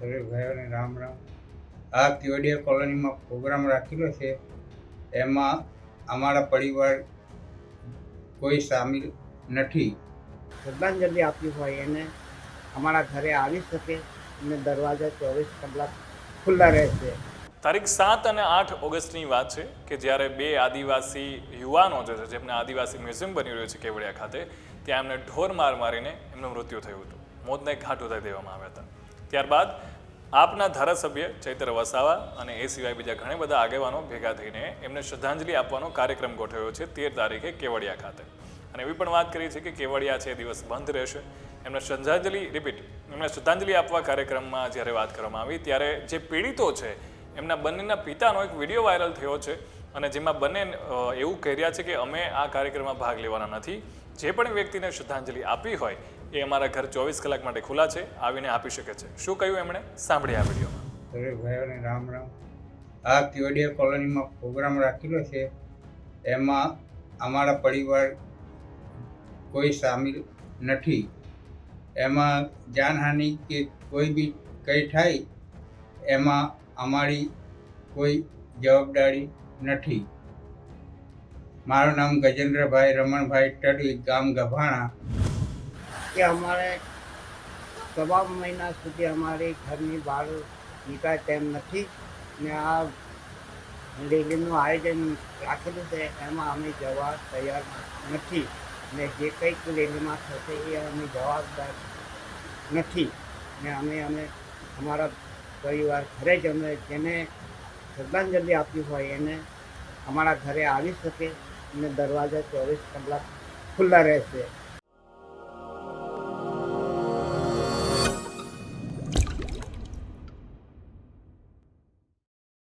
દરેક ભાઈઓને રામ રામ. આ કેવડિયા કોલોનીમાં પ્રોગ્રામ રાખેલો છે. એમાં અમારા પરિવાર કોઈ સામેલ નથી. શ્રદ્ધાંજલિ આપી હોય એને અમારા ઘરે આવી શકે અને દરવાજા ચોવીસ કલાક ખુલ્લા રહેશે. તારીખ સાત અને આઠ ઓગસ્ટની વાત છે કે જ્યારે બે આદિવાસી યુવાનો જે છે જેમને આદિવાસી મ્યુઝિયમ બની રહ્યું છે કેવડિયા ખાતે ત્યાં એમને ઢોર માર મારીને એમનું મૃત્યુ થયું હતું. મોતને ઘાટ ઉતારી દેવામાં આવ્યા હતા. ત્યારબાદ આપના ધારાસભ્ય ચૈત્ર વસાવા અને એ સિવાય બીજા ઘણા બધા આગેવાનો ભેગા થઈને એમને શ્રદ્ધાંજલિ આપવાનો કાર્યક્રમ ગોઠવ્યો છે તેર તારીખે કેવડિયા ખાતે. અને એવી પણ વાત કરી છે કે કેવડિયા છે એ દિવસ બંધ રહેશે. એમને શ્રદ્ધાંજલિ રિપીટ એમને શ્રદ્ધાંજલિ આપવા કાર્યક્રમમાં જ્યારે વાત કરવામાં આવી ત્યારે જે પીડિતો છે, એમના બંનેના પિતાનો એક વીડિયો વાયરલ થયો છે અને જેમાં બંને એવું કહી રહ્યા છે કે અમે આ કાર્યક્રમમાં ભાગ લેવાના નથી. જે પણ વ્યક્તિને શ્રદ્ધાંજલિ આપી હોય એ અમારા ઘર ચોવીસ કલાક માટે ખુલ્લા છે, આવીને આપી શકે છે. શું કહ્યું એમણે? સાંભળી આ વિડીયોમાં. દરેક ભાઈઓને રામ રામ. આ કેવડિયા કોલોનીમાં પ્રોગ્રામ રાખેલો છે, એમાં અમારા પરિવાર કોઈ સામેલ નથી. એમાં જાનહાનિ કે કોઈ બી કંઈ થાય, એમાં અમારી કોઈ જવાબદારી નથી. મારું નામ ગજેન્દ્રભાઈ રમણભાઈ ટડવી, ગામ ગભાણા. કે અમારે સવા મહિના સુધી અમારી ઘરની બહાર નીકળાય તેમ નથી. ને આ રેલીનું આયોજન રાખેલું છે, એમાં અમે જવા તૈયાર નથી. ને જે કંઈક રેલીમાં થશે એ અમે જવાબદાર નથી. ને અમે અમે અમારા પરિવાર ઘરે જ અમે જેને શ્રદ્ધાંજલિ આપી હોય એને અમારા ઘરે આવી શકે અને દરવાજા ચોવીસ કલાક ખુલ્લા રહેશે.